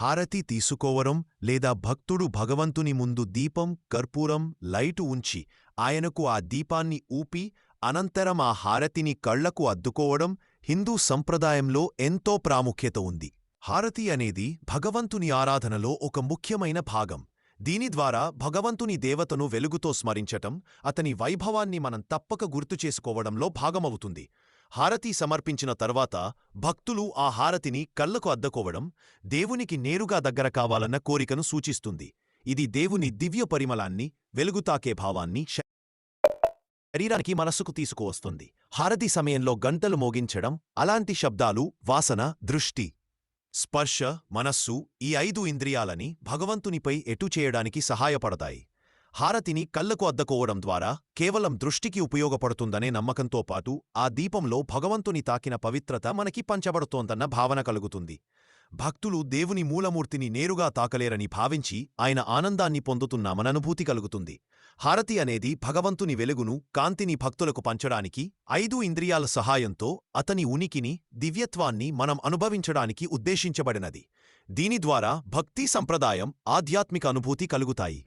హారతి తీసుకోవడం లేదా భక్తుడు భగవంతుని ముందు దీపం కర్పూరం లైటు ఉంచి ఆయనకు ఆ దీపాన్ని ఊపి అనంతరం ఆ హారతిని కళ్ళకు అద్దుకోవడం హిందూ సంప్రదాయంలో ఎంతో ప్రాముఖ్యత ఉంది. హారతి అనేది భగవంతుని ఆరాధనలో ఒక ముఖ్యమైన భాగం. దీని ద్వారా భగవంతుని దేవతను వెలుగుతో స్మరించటం అతని వైభవాన్ని మనం తప్పక గుర్తు చేసుకోవడంలో భాగమవుతుంది. హారతి సమర్పించిన తర్వాత భక్తులు ఆ హారతిని కళ్ళకు అద్దకోవడం దేవునికి నేరుగా దగ్గర కావాలన్న కోరికను సూచిస్తుంది. ఇది దేవుని దివ్య పరిమళాన్ని వెలుగుతాకే భావాన్ని శరీరానికి మనస్సుకు తీసుకువస్తుంది. హారతి సమయంలో గంటలు మోగించడం అలాంటి శబ్దాలు వాసన దృష్టి స్పర్శ మనస్సు ఈ ఐదు ఇంద్రియాలని భగవంతునిపై ఎటు చేయడానికి సహాయపడతాయి. హారతిని కళ్ళకు అద్దకోవడం ద్వారా కేవలం దృష్టికి ఉపయోగపడుతుందనే నమ్మకంతో పాటు ఆ దీపంలో భగవంతుని తాకిన పవిత్రత మనకి పంచబడుతోందన్న భావన కలుగుతుంది. భక్తులు దేవుని మూలమూర్తిని నేరుగా తాకలేరని భావించి ఆయన ఆనందాన్ని పొందుతున్నామననుభూతి కలుగుతుంది. హారతి అనేది భగవంతుని వెలుగును కాంతిని భక్తులకు పంచడానికి ఐదు ఇంద్రియాల సహాయంతో అతని ఉనికిని దివ్యత్వాన్ని మనం అనుభవించడానికి ఉద్దేశించబడినది. దీని ద్వారా భక్తి సంప్రదాయం ఆధ్యాత్మిక అనుభూతి కలుగుతాయి.